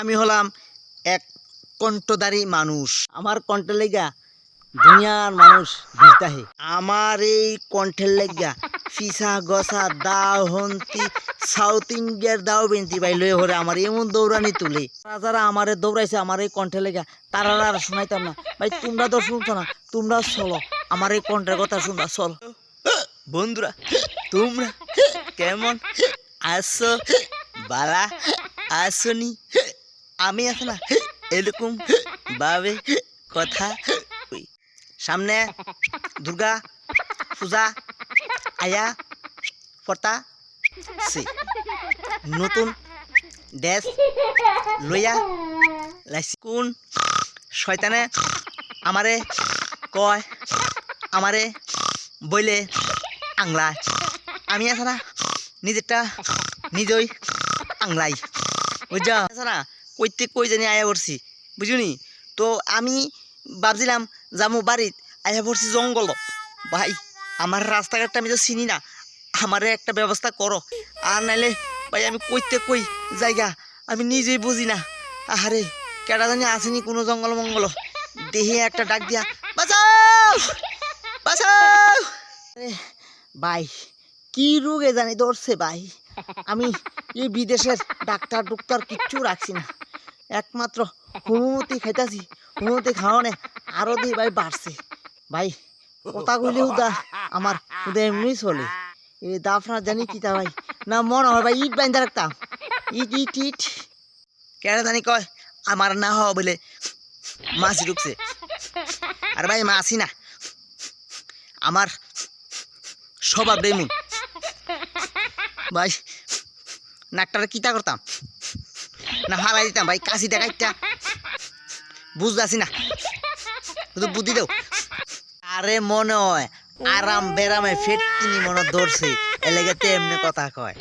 আমি হলাম এক কণ্ঠধারী মানুষ। আমার কণ্ঠের লেগা দুনিয়ার মানুষ ভিজতাহে আমার এই কণ্ঠের লেগা ফিসা গসা, দাও, হন্তি, সাউথ ইন্ডিয়ার দাও, বেন্তি ভাই লয়ে হরে আমার এমন দৌড়ানি তুলে। তারা যারা আমারে দৌড়াইছে, আমার এই কণ্ঠে লেগা, তারা আর শোনাইতাম না। ভাই, তোমরা তো শুনছো না, তোমরা চলো, আমার এই কণ্ঠের কথা শুনবা চলো। বন্ধুরা, তোমরা কেমন আছো? বালা আসনি আমি আছে না। এরকম ভাবে কথা। সামনে, দুর্গা, পূজা, আয়া পর্তা সে। নতুন ড্রেস লইয়া লাইছি। কোন শয়তানে আমারে কয়, আমারে বইলে আংলা আমি আছে না, নিজেরটা নিজই আংলাই বুঝছ? আছে না কইতে কই জানি আয়া পড়ছি, বুঝুনি? তো আমি ভাবছিলাম যামু বাড়িত, আয়া পড়ছি জঙ্গল। ভাই, আমার রাস্তাঘাটটা আমি তো চিনি না, আমারে একটা ব্যবস্থা করো। আর নাইলে, ভাই, আমি কইতে কই জায়গা আমি নিজেই বুঝি না। আহারে কেটা জানি আসেনি কোনো জঙ্গল মঙ্গল। দেহে একটা ডাক দিয়া, বাঁচাও! বাঁচাও! ভাই, কি রোগে জানি ধরছে, ভাই। আমি এই বিদেশের ডাক্তার ডুক্তার কিচ্ছু রাখছি না। একমাত্র হোমিওপ্যাথি খাইতাছি হোমিওপ্যাথি খাওয়ানে আরও দিয়ে ভাই বাড়ছে। ভাই, কথা কইলে উদা, আমার উদা এমনি চলে। এই দাফনা জানি কি তা ভাই? না মন হয় ভাই, ইট বাইন্দা রাখতাম। ইট ইট ইট। কেন জানি কয়, আমার না হওয়া বলে মাছি ঢুকছে। আর ভাই, মাছি না। আমার স্বভাব বেমুন ভাই, নাকটারে কিতা করতাম? না হারাই দিতাম ভাই, কাশি বুঝতে বুঝতেছি না। শুধু বুদ্ধি দেও। আরে মনে হয় আরাম বেরামে ফেট তিনি মনে ধরছে এলেগে এমনি কথা কয়।